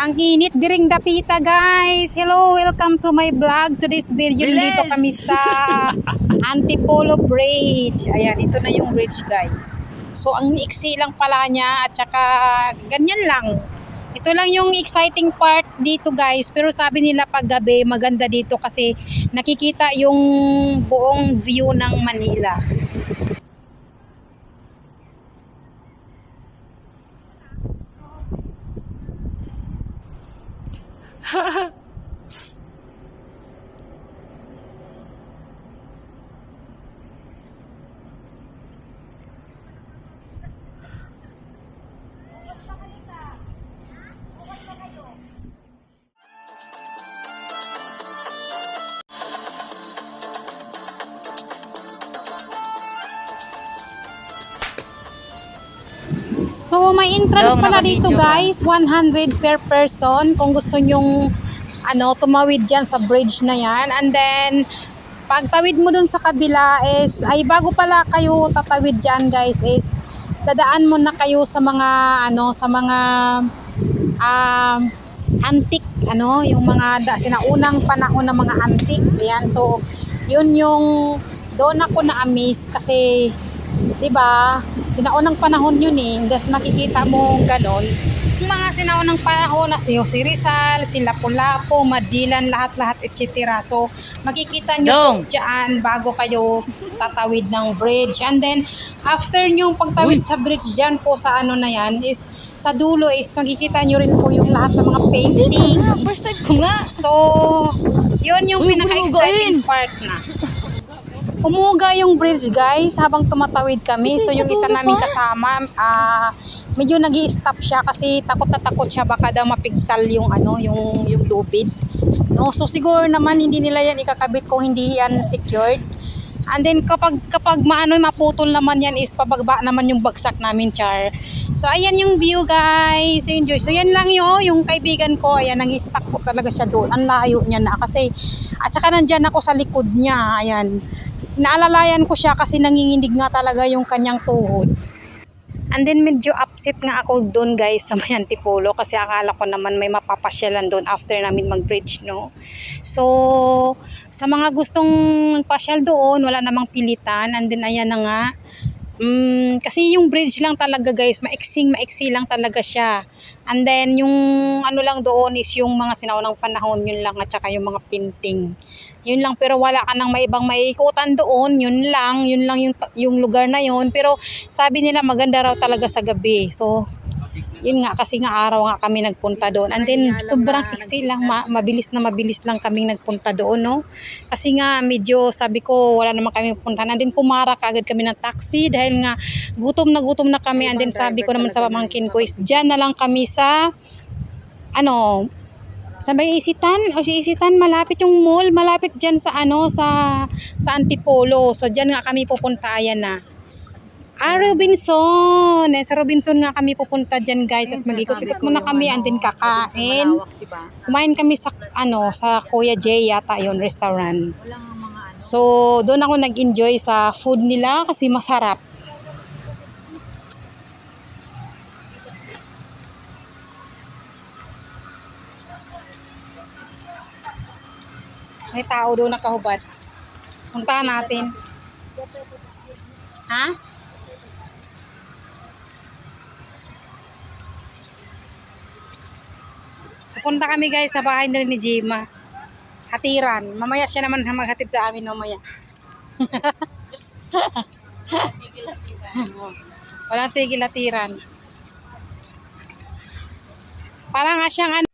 Ang init diring dapita guys. Hello, welcome to my vlog. Today's video Bilis! dito kami sa Antipolo Bridge. Ayan, ito na yung bridge guys. So ang iksi lang pala niya at saka ganyan lang. Ito lang yung exciting part dito guys. Pero sabi nila pag gabi maganda dito kasi nakikita yung buong view ng Manila. 哈 哈 So, may entrance pala dito guys, 100 per person kung gusto nyong ano, tumawid dyan sa bridge na yan. And then, pagtawid mo dun sa kabila is, ay bago pala kayo tatawid dyan guys is, dadaan mo na kayo sa mga, ano, sa mga um, antique, ano, yung mga da, sinaunang panahon ng mga antique. Ayan, so, yun yung, doon ako na-amaze kasi, 'di ba? Sinaunang panahon 'yun eh. Tapos makikita mo ganon. Yung mga sinaunang panahon na si Jose Rizal, si Lapu-Lapu, Magellan, lahat-lahat etc. So makikita nyo Dong. dyan bago kayo tatawid ng bridge. And then after nyo pagtawid Uy. sa bridge dyan po sa ano na yan is sa dulo is makikita nyo rin po yung lahat ng mga paintings. First time ko nga. So, yun yung pinaka-exciting part na. Umuga yung bridge guys habang tumatawid kami. So yung isa naming kasama, ah medyo nag stop siya kasi takot na takot siya baka daw mapigtal yung ano, yung yung lubid. No, so siguro naman hindi nila yan ikakabit kung hindi yan secured. And then kapag kapag maano maputol naman yan is pabagba naman yung bagsak namin char. So ayan yung view guys. So, enjoy. So yan lang yo yung kaibigan ko. Ayan nang stuck po talaga siya doon. Ang layo niya na kasi at saka nandyan ako sa likod niya. Ayan. Naalalayan ko siya kasi nanginginig nga talaga yung kanyang tuhod. And then medyo upset nga ako doon guys sa may Antipolo kasi akala ko naman may mapapasyalan doon after namin mag-bridge no. So sa mga gustong pasyal doon wala namang pilitan and then ayan na nga. Mm, kasi yung bridge lang talaga guys, maiksing maiksi lang talaga siya. And then yung ano lang doon is yung mga sinaunang panahon yun lang at saka yung mga painting. Yun lang pero wala ka nang may ibang maiikutan doon, yun lang, yun lang yung yung lugar na yun. Pero sabi nila maganda raw talaga sa gabi. So yun nga kasi nga araw nga kami nagpunta doon. And then sobrang iksi lang, ma- mabilis na mabilis lang kami nagpunta doon, no? Kasi nga medyo sabi ko wala naman kami punta. And then pumara kagad kami ng taxi dahil nga gutom na gutom na kami. And then sabi ko naman sa pamangkin ko is dyan na lang kami sa ano, sa may isitan, o si isitan malapit yung mall, malapit diyan sa ano sa sa Antipolo. So diyan nga kami pupunta ayan na. Ah, Robinson. Eh, sa Robinson nga kami pupunta dyan guys at mag-ikot-ikot muna kami and then kakain. Kumain kami sa ano sa Kuya J yata yon restaurant. So, doon ako nag-enjoy sa food nila kasi masarap. May tao doon nakahubad. Puntahan natin. Ha? Pupunta kami guys sa bahay nila ni Jima. Hatiran. Mamaya siya naman maghatid sa amin mamaya. Walang tigil hatiran. Parang nga siyang ano,